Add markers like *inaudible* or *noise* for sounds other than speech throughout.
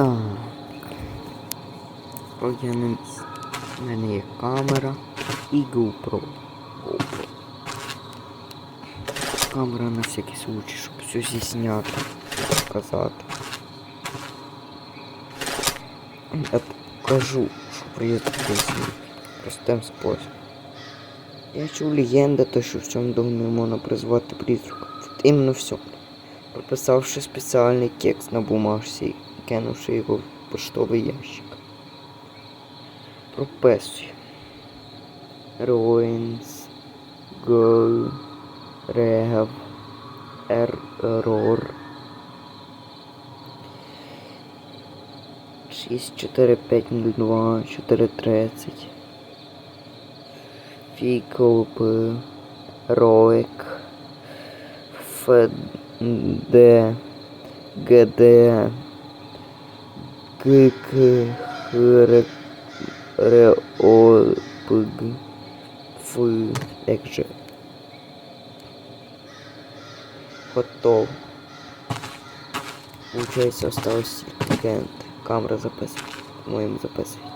Так. О, я не... У мене є камера і GoPro. GoPro. Камера на всякий случай, щоб все зісняти, показати. Я покажу, що приїзд пісню. Простим способом. Я чув легенда, то що в цьому домі можна призвати призрака. Іменно в. Прописавши спеціальний текст на бумажці кинувши його в поштовий ящик. Прописую. Ruins. Go. Rev. Error. 64502 430 Фікоп Роек ФД ГД як же Готов. Получается осталось легенд. Камера записывает. По-моему, записывает.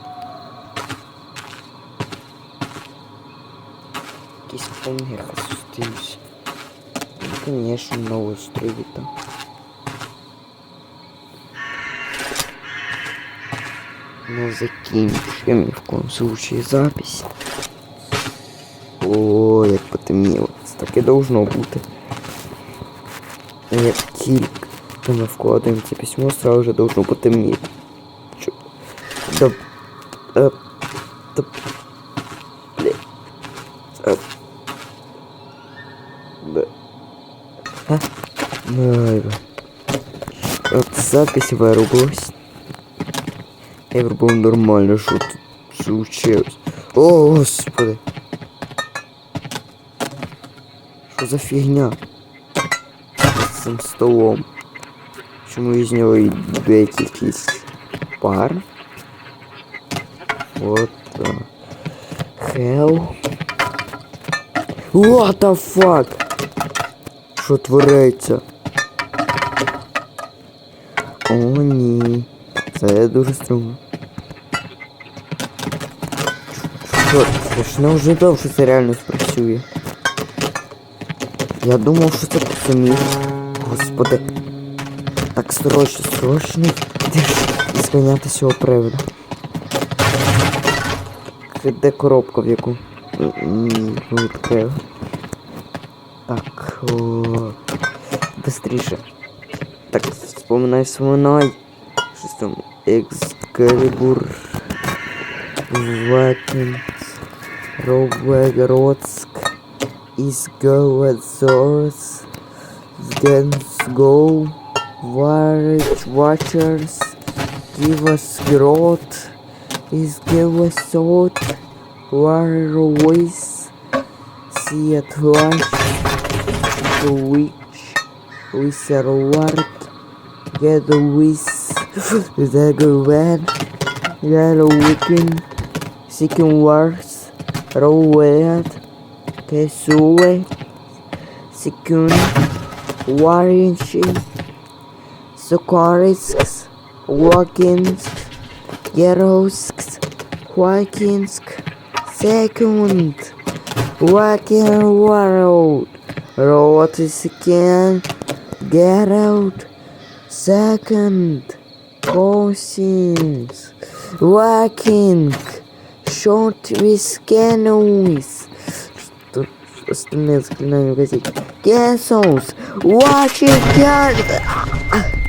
Якийсь помірка зустрівся. Ну, конечно, новую строю там. Не закінчуємо в коем случае запись. О, як потемніло. Так і должно бути. Як тільки ми вкладаємо це письмо, сразу же должно потемніти. Чо? Да... Е, да... Бля... Е. А? Ай, бля. От запись вирубилась. Я врубав нормально, що тут случилось. О, господи. Що за фігня? З цим столом. Чому із нього йде якийсь пар? What the hell? What the fuck? Що твориться? О, ні. Це дуже. Що, я ж не що це реально спрацює. Я думав, що це посумів. Господи. Так срочно, срочно зганяти цього привода. Де коробка в яку? Відкрив. Так, быстріше. Так, вспоминай, вспоминай. dostum. Excalibur Weapons Robegrodsk is go at source Dance go Watchers Give us growth is give us War ways, See at once, The witch with a Get with *laughs* Is that good red? Yellow whipping. Second words. Roll red. Que sue. Second. Orange. Sokorisks. Walkinsk. Yarowsk. Walkinsk. Second. Walking world. Road is again. Get out. Second. Cousins. Walking. Short with canoes. Тут остальные заклинания газете. Cancels. Watch it,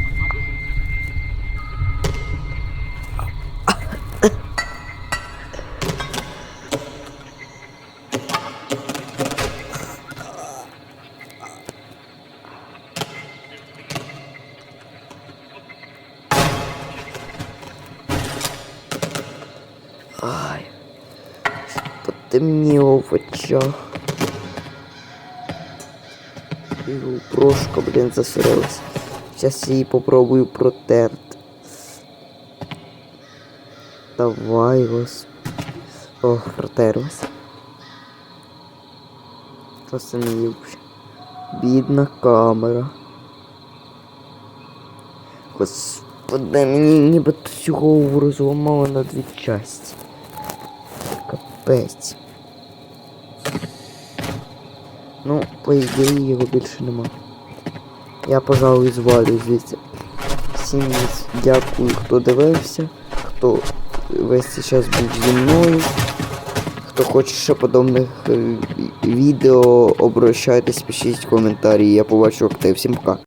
Потемніло в очах. Прошка, блін, засорилась. Зараз її попробую протерти. Давай, гос. Ох, протерлась. Просто не ївся. Бідна камера. Господи. Господи, мені нібито голову розламало на дві часті. Капець. Ну, по ідеї його більше нема. Я, пожалуй, звалю звідси. Всім дякую, хто дивився, хто весь цей час був зі мною. Хто хоче ще подобних е, відео, обращайтесь, пишіть коментарі, я побачу актив. Всім пока.